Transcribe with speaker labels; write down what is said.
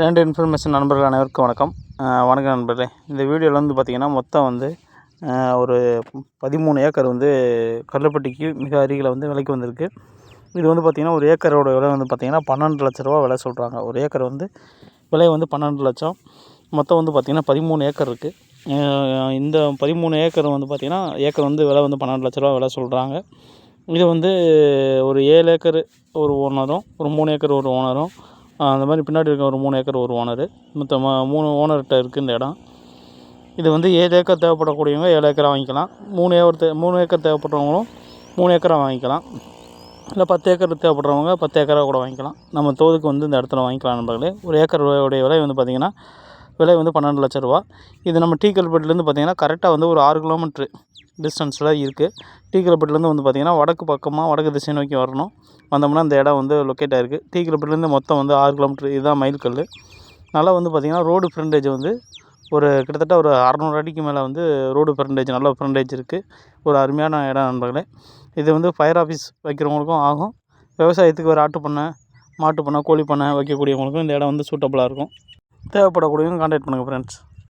Speaker 1: Land information நண்பர்கள் அனைவருக்கும் வணக்கம். வணக்கம் நண்பர்களே. இந்த வீடியோவில் வந்து பார்த்திங்கன்னா மொத்தம் வந்து ஒரு பதிமூணு ஏக்கர் வந்து கடலப்பட்டிக்கு மிக அருகில் வந்து விலைக்கு வந்திருக்கு. இது வந்து பார்த்திங்கன்னா ஒரு ஏக்கரோட விலை வந்து பார்த்திங்கன்னா பன்னெண்டு லட்ச ரூபா விலை சொல்கிறாங்க ஒரு ஏக்கர் வந்து விலை வந்து பன்னெண்டு லட்சம். மொத்தம் வந்து பார்த்திங்கன்னா பதிமூணு ஏக்கர் இருக்குது இந்த பதிமூணு ஏக்கர் வந்து பார்த்திங்கன்னா ஏக்கர் வந்து விலை வந்து பன்னெண்டு லட்ச ரூபா விலை சொல்கிறாங்க இது வந்து ஒரு ஏழு ஏக்கர் ஒரு ஓனரும் ஒரு மூணு ஏக்கர் ஒரு ஓனரும் அந்த மாதிரி பின்னாடி இருக்க ஒரு மூணு ஏக்கர் ஒரு ஓனரு. மொத்தமாக மூணு ஓனர்கிட்ட இருக்குது இந்த இடம். இது வந்து ஏழு ஏக்கர் தேவைப்படக்கூடியவங்க ஏழு ஏக்கராக வாங்கிக்கலாம். மூணு ஏக்கர் தே மூணு ஏக்கர் தேவைப்படுறவங்களும் மூணு ஏக்கராக வாங்கிக்கலாம். இல்லை பத்து ஏக்கர் தேவைப்படுறவங்க பத்து ஏக்கராக கூட வாங்கிக்கலாம். நம்ம தோதுக்கு வந்து இந்த இடத்துல வாங்கிக்கலாம் நண்பர்களே. ஒரு ஏக்கர் உடைய விலை வந்து பார்த்திங்கன்னா விலை வந்து பன்னெண்டு லட்ச ரூபா. இது நம்ம டீ கல்பேட்டிலேருந்து பார்த்திங்கன்னா கரெக்டாக வந்து ஒரு ஆறு கிலோமீட்ரு டிஸ்டன்ஸில் இருக்குது டீ வந்து பார்த்திங்கன்னா வடக்கு பக்கமாக வடக்கு திசை நோக்கி வரணும். வந்தோம்னா அந்த இடம் வந்து லொக்கேட் ஆகிருக்கு டீ மொத்தம் வந்து ஆறு கிலோமீட்ரு இதுதான் மைல்கல் நல்லா வந்து பார்த்திங்கன்னா ரோடு ஃப்ரண்டேஜ் வந்து ஒரு கிட்டத்தட்ட ஒரு அறநூறு அடிக்கு மேலே வந்து ரோடு ஃப்ரண்டேஜ் நல்ல ஃப்ரண்டேஜ் இருக்குது ஒரு அருமையான இடம் நண்பர்களே. இது வந்து ஃபயர் ஆஃபீஸ் வைக்கிறவங்களுக்கும் ஆகும். விவசாயத்துக்கு ஒரு ஆட்டு பண்ணை மாட்டு பண்ணை கோழி பண்ணை வைக்கக்கூடியவங்களுக்கும் இந்த இடம் வந்து சூட்டபுளாக இருக்கும். தேவைப்படக்கூடியவங்க கான்டாக்ட் பண்ணுங்கள் ஃப்ரெண்ட்ஸ்